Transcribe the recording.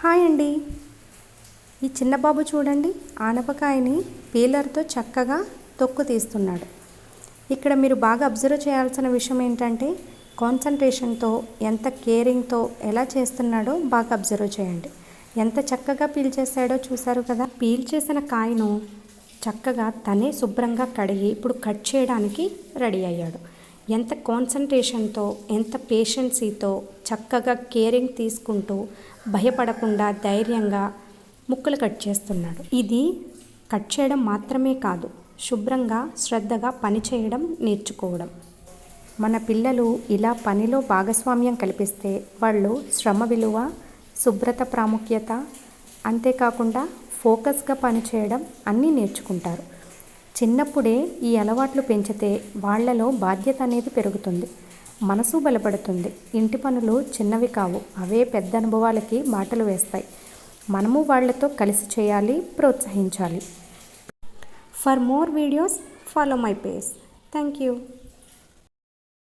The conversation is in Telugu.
హాయ్ అండి. ఈ చిన్న బాబు చూడండి ఆనపకాయని పీలర్తో చక్కగా తొక్కు తీస్తున్నాడు. ఇక్కడ మీరు బాగా అబ్జర్వ్ చేయాల్సిన విషయం ఏంటంటే కాన్సన్ట్రేషన్తో ఎంత కేరింగ్తో ఎలా చేస్తున్నాడో బాగా అబ్జర్వ్ చేయండి. ఎంత చక్కగా పీల్ చేశాడో చూశారు కదా? పీల్ చేసిన కాయను చక్కగా తనే శుభ్రంగా కడిగి ఇప్పుడు కట్ చేయడానికి రెడీ అయ్యాడు. ఎంత కాన్సన్ట్రేషన్తో ఎంత పేషెన్సీతో చక్కగా కేరింగ్ తీసుకుంటూ భయపడకుండా ధైర్యంగా ముక్కలు కట్ చేస్తున్నాడు. ఇది కట్ చేయడం మాత్రమే కాదు శుభ్రంగా శ్రద్ధగా పని చేయడం నేర్చుకోవడం. మన పిల్లలు ఇలా పనిలో భాగస్వామ్యం కల్పిస్తే వాళ్ళు శ్రమ విలువ శుభ్రత ప్రాముఖ్యత అంతేకాకుండా ఫోకస్గా పనిచేయడం అన్నీ నేర్చుకుంటారు. చిన్నప్పుడే ఈ అలవాట్లు పెంచితే వాళ్ళలో బాధ్యత అనేది పెరుగుతుంది. మనసు బలపడుతుంది. ఇంటి పనులు చిన్నవి కావు. అవే పెద్ద అనుభవాలకి బాటలు వేస్తాయి. మనము వాళ్ళతో కలిసి చేయాలి ప్రోత్సహించాలి. For more videos follow my page thank you